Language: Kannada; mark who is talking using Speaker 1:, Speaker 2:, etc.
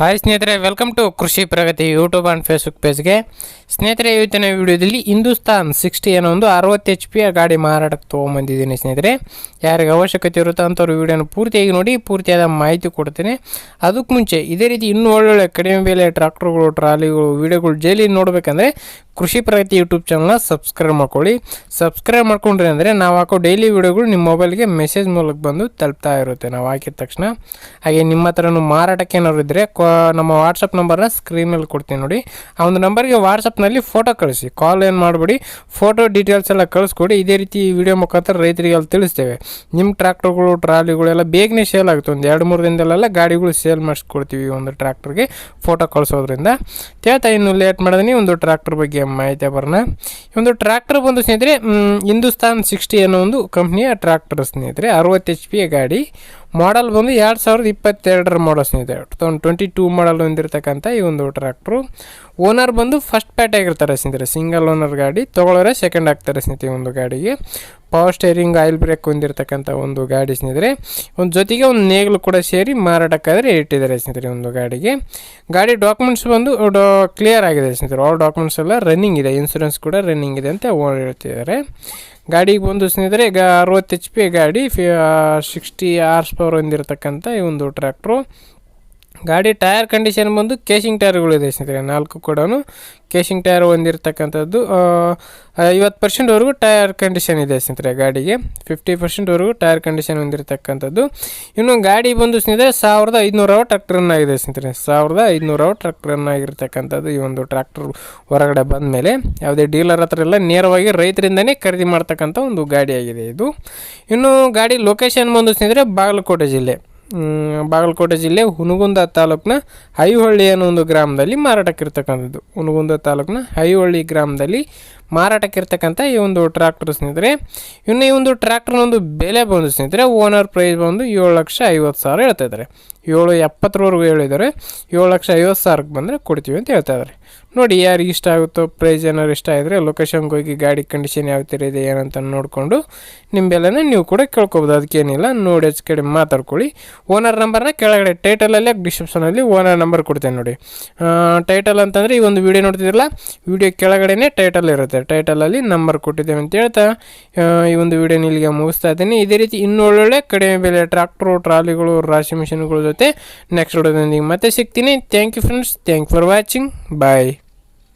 Speaker 1: ಹಾಯ್ ಸ್ನೇಹಿತರೆ welcome to Krishi Pragati YouTube and Facebook ಪೇಜ್ಗೆ ಸ್ನೇಹಿತರೆ, ಇವತ್ತಿನ ವಿಡಿಯೋದಲ್ಲಿ ಹಿಂದೂಸ್ತಾನ್ ಸಿಕ್ಸ್ಟಿ ಅನ್ನೋ ಒಂದು ಅರವತ್ತು ಎಚ್ ಪಿಯ ಗಾಡಿ ಮಾರಾಟಕ್ಕೆ ತೊಗೊಂಬಂದಿದ್ದೀನಿ ಸ್ನೇಹಿತರೆ. ಯಾರಿಗೆ ಅವಶ್ಯಕತೆ ಇರುತ್ತೋ ಅಂಥವ್ರು ವಿಡಿಯೋನ ಪೂರ್ತಿಯಾಗಿ ನೋಡಿ, ಪೂರ್ತಿಯಾದ ಮಾಹಿತಿ ಕೊಡ್ತೀನಿ. ಅದಕ್ಕೆ ಮುಂಚೆ ಇದೇ ರೀತಿ ಇನ್ನೂ ಒಳ್ಳೊಳ್ಳೆ ಕಡಿಮೆ ಬೆಲೆ ಟ್ರಾಕ್ಟರ್ಗಳು ಟ್ರಾಲಿಗಳು, ವಿಡಿಯೋಗಳು ಜೈಲಿ ನೋಡಬೇಕಂದ್ರೆ ಕೃಷಿ ಪ್ರಗತಿ ಯೂಟ್ಯೂಬ್ ಚಾನಲ್ನ ಸಬ್ಸ್ಕ್ರೈಬ್ ಮಾಡ್ಕೊಳ್ಳಿ. ಸಬ್ಸ್ಕ್ರೈಬ್ ಮಾಡ್ಕೊಂಡ್ರಿ ಅಂದರೆ ನಾವು ಹಾಕೋ ಡೈಲಿ ವಿಡಿಯೋಗಳು ನಿಮ್ಮ ಮೊಬೈಲ್ಗೆ ಮೆಸೇಜ್ ಮೂಲಕ ಬಂದು ತಲುಪ್ತಾ ಇರುತ್ತೆ. ನಾವು ಹಾಕಿದ ತಕ್ಷಣ. ಹಾಗೆ ನಿಮ್ಮ ಹತ್ರನೂ ಮಾರಾಟಕ್ಕೆ ಏನಾದ್ರು ಇದ್ದರೆ ನಮ್ಮ ವಾಟ್ಸಪ್ ನಂಬರ್ನ ಸ್ಕ್ರೀನಲ್ಲಿ ಕೊಡ್ತೀನಿ ನೋಡಿ. ಆ ಒಂದು ನಂಬರ್ಗೆ ವಾಟ್ಸಪ್ನಲ್ಲಿ ಫೋಟೋ ಕಳಿಸಿ. ಕಾಲ್ ಏನು ಮಾಡಬೇಡಿ. ಫೋಟೋ ಡೀಟೇಲ್ಸ್ ಎಲ್ಲ ಕಳಿಸ್ಕೊಡಿ. ಇದೇ ರೀತಿ ವಿಡಿಯೋ ಮುಖಾಂತರ ರೈತರಿಗೆ ಅಲ್ಲಿ ತಿಳಿಸ್ತೇವೆ. ನಿಮ್ಮ ಟ್ರ್ಯಾಕ್ಟರ್ಗಳು ಟ್ರಾಲಿಗಳೆಲ್ಲ ಬೇಗನೆ ಸೇಲ್ ಆಗುತ್ತೆ. ಒಂದು ಎರಡು, ಮೂರು ದಿನದಲ್ಲೆಲ್ಲ ಗಾಡಿಗಳು ಸೇಲ್ ಮಾಡಿಸ್ಕೊಡ್ತೀವಿ ಒಂದು ಟ್ರ್ಯಾಕ್ಟರ್ಗೆ ಫೋಟೋ ಕಳಿಸೋದ್ರಿಂದ. ಕೇಳ್ತಾ ಇನ್ನು ಲೇಟ್ ಮಾಡಿದ್ರೆ ಒಂದು ಟ್ರ್ಯಾಕ್ಟರ್ ಬಗ್ಗೆ ಮಾಹಿತಿ ಬರೋಣ ಈ ಒಂದು ಟ್ರ್ಯಾಕ್ಟರ್ ಬಂದು ಸ್ನೇಹಿತರೆ ಹಿಂದೂಸ್ತಾನ್ ಸಿಕ್ಸ್ಟಿ ಅನ್ನೋ ಒಂದು ಕಂಪ್ನಿಯ ಟ್ರ್ಯಾಕ್ಟರ್ ಸ್ನೇಹಿತರೆ, ಅರವತ್ತು ಎಚ್ ಪಿಯ ಗಾಡಿ. ಮಾಡಲ್ ಬಂದು ಎರಡು ಸಾವಿರದ ಇಪ್ಪತ್ತೆರಡರ ಮಾಡಲ್ ಸ್ನೇಹಿತರೆ two thousand twenty two model ಹೊಂದಿರತಕ್ಕಂಥ ಈ ಒಂದು ಟ್ರ್ಯಾಕ್ಟ್ರು ಓನರ್ ಬಂದು ಫಸ್ಟ್ ಪ್ಯಾಟ್ ಆಗಿರ್ತಾರೆ ಸ್ನೇಹಿತರೆ. ಸಿಂಗಲ್ ಓನರ್ ಗಾಡಿ. ತೊಗೊಳೋರೆ ಸೆಕೆಂಡ್ ಆಗ್ತಾರೆ ಸ್ನೇಹಿತರೆ ಒಂದು ಗಾಡಿಗೆ. ಪವರ್ ಸ್ಟೇರಿಂಗ್ ಆಯಿಲ್ ಬ್ರೇಕ್ ಹೊಂದಿರತಕ್ಕಂಥ ಒಂದು ಗಾಡಿ ಸ್ನೇಹಿತರೆ. ಒಂದು ಜೊತೆಗೆ ಒಂದು ನೇಗ್ಲು ಕೂಡ ಸೇರಿ ಮಾರಾಟಕ್ಕಾದರೆ ಇಟ್ಟಿದ್ದಾರೆ ಸ್ನೇಹಿತರೆ ಒಂದು ಗಾಡಿಗೆ. ಗಾಡಿ ಡಾಕ್ಯುಮೆಂಟ್ಸ್ ಬಂದು ಕ್ಲಿಯರ್ ಆಗಿದೆ ಸ್ನೇಹಿತರೆ. ಆಲ್ ಡಾಕ್ಯುಮೆಂಟ್ಸ್ ಎಲ್ಲ ರನ್ನಿಂಗ್ ಇದೆ. ಇನ್ಸೂರೆನ್ಸ್ ಕೂಡ ರನ್ನಿಂಗ್ ಇದೆ ಅಂತ ಹೇಳ್ತಿದ್ದಾರೆ. ಗಾಡಿಗೆ ಬಂದು ಸ್ನೇಹಿತರೆ, ಈಗ ಅರವತ್ತು ಎಚ್ ಪಿ ಗಾಡಿ, ಫಿ ಸಿಕ್ಸ್ಟಿ ಆರ್ಸ್ ಪವರ್ ಹೊಂದಿರತಕ್ಕಂಥ ಈ ಒಂದು ಟ್ರ್ಯಾಕ್ಟ್ರು ಗಾಡಿ ಟೈರ್ ಕಂಡೀಷನ್ ಬಂದು ಕೇಶಿಂಗ್ ಟೈರ್ಗಳಿದೆ ಸ್ನೇಹಿತರೆ, ನಾಲ್ಕು ಕೂಡ ಕೇಶಿಂಗ್ ಟೈರ್ ಹೊಂದಿರತಕ್ಕಂಥದ್ದು ಐವತ್ತು ಪರ್ಸೆಂಟ್ವರೆಗೂ ಟೈರ್ ಕಂಡೀಷನ್ ಇದೆ ಸ್ನೇಹಿತರೆ ಗಾಡಿಗೆ. ಫಿಫ್ಟಿ ಪರ್ಸೆಂಟ್ವರೆಗೂ ಟೈರ್ ಕಂಡೀಷನ್ ಹೊಂದಿರತಕ್ಕಂಥದ್ದು. ಇನ್ನು ಗಾಡಿ ಬಂದು ಸ್ನೇಹಿತರೆ, ಸಾವಿರದ ಐದುನೂರು ಟ್ರ್ಯಾಕ್ಟರ್ ಆಗಿದೆ ಸ್ನೇಹಿತರೆ. ಸಾವಿರದ ಐದುನೂರು ಟ್ರ್ಯಾಕ್ಟರ್ ರನ್ ಈ ಒಂದು ಟ್ರ್ಯಾಕ್ಟರ್ ಹೊರಗಡೆ ಬಂದ ಮೇಲೆ ಯಾವುದೇ ಡೀಲರ್ ಹತ್ರ ಎಲ್ಲ ನೇರವಾಗಿ ರೈತರಿಂದನೇ ಖರೀದಿ ಮಾಡ್ತಕ್ಕಂಥ ಒಂದು ಗಾಡಿಯಾಗಿದೆ ಇದು. ಇನ್ನು ಗಾಡಿ ಲೊಕೇಶನ್ ಬಂದು ಸ್ನೇಹಿತರೆ ಬಾಗಲಕೋಟೆ ಜಿಲ್ಲೆ. ಬಾಗಲಕೋಟೆ ಜಿಲ್ಲೆ ಹುನಗುಂದ ತಾಲೂಕಿನ ಹೈಹೊಳ್ಳಿ ಅನ್ನೋ ಒಂದು ಗ್ರಾಮದಲ್ಲಿ ಮಾರಾಟಕ್ಕಿರ್ತಕ್ಕಂಥದ್ದು. ಹುನಗುಂದ ತಾಲೂಕಿನ ಹೈಹೊಳ್ಳಿ ಗ್ರಾಮದಲ್ಲಿ ಮಾರಾಟಕ್ಕಿರ್ತಕ್ಕಂಥ ಈ ಒಂದು ಟ್ರ್ಯಾಕ್ಟರ್ ಸ್ನೇಹಿತರೆ. ಇನ್ನು ಈ ಒಂದು ಟ್ರ್ಯಾಕ್ಟರ್ನ ಒಂದು ಬೆಲೆ ಬಂದು ಸ್ನೇಹಿತರೆ ಓನರ್ ಪ್ರೈಸ್ ಬಂದು ಏಳು ಲಕ್ಷ ಐವತ್ತು ಸಾವಿರ ಹೇಳ್ತಾ ಇದ್ದಾರೆ. ಏಳು ಎಪ್ಪತ್ತರವರೆಗೂ ಹೇಳಿದ್ದಾರೆ. ಏಳು ಲಕ್ಷ ಐವತ್ತು ಸಾವಿರಕ್ಕೆ ಬಂದರೆ ಕೊಡ್ತೀವಿ ಅಂತ ಹೇಳ್ತಾ ಇದ್ದಾರೆ. ನೋಡಿ ಯಾರಿಗೆ ಇಷ್ಟ ಆಗುತ್ತೋ ಪ್ರೈಸ್ ಏನಾರು ಇಷ್ಟ ಆಗಿದ್ರೆ ಲೊಕೇಶನ್ಗೆ ಹೋಗಿ ಗಾಡಿ ಕಂಡೀಷನ್ ಯಾವ ಥರ ಇದೆ ಏನಂತ ನೋಡಿಕೊಂಡು ನಿಮ್ಮ ಬೆಲೆನ ನೀವು ಕೂಡ ಕೇಳ್ಕೊಬೋದು. ಅದಕ್ಕೇನಿಲ್ಲ ನೋಡಿ ಹೆಚ್ಚು ಕಡೆ ಮಾತಾಡ್ಕೊಳ್ಳಿ. ಓನರ್ ನಂಬರ್ನ ಕೆಳಗಡೆ ಟೈಟಲಲ್ಲೇ ಡಿಸ್ಕ್ರಿಪ್ಷನಲ್ಲಿ ಓನರ್ ನಂಬರ್ ಕೊಡ್ತೇನೆ ನೋಡಿ. ಟೈಟಲ್ ಅಂತಂದರೆ ಈ ಒಂದು ವಿಡಿಯೋ ನೋಡ್ತಿದ್ರಲ್ಲ ವಿಡಿಯೋ ಕೆಳಗಡೆನೇ ಟೈಟಲ್ ಇರುತ್ತೆ. ಟೈಟಲಲ್ಲಿ ನಂಬರ್ ಕೊಟ್ಟಿದ್ದೇವೆ ಅಂತ ಹೇಳ್ತಾ ಈ ಒಂದು ವಿಡಿಯೋನ ಇಲ್ಲಿಗೆ ಮುಗಿಸ್ತಾ ಇದ್ದೀನಿ. ಇದೇ ರೀತಿ ಇನ್ನೂ ಒಳ್ಳೊಳ್ಳೆ ಕಡಿಮೆ ಬೆಲೆ ಟ್ರ್ಯಾಕ್ಟ್ರು ಟ್ರಾಲಿಗಳು ರಾಶಿ ಮಿಷಿನ್ಗಳ ಜೊತೆ ನೆಕ್ಸ್ಟ್ ವಿಡಿಯೋದೊಂದಿಗೆ ಮತ್ತೆ ಸಿಗ್ತೀನಿ. Thank you friends thank for watching bye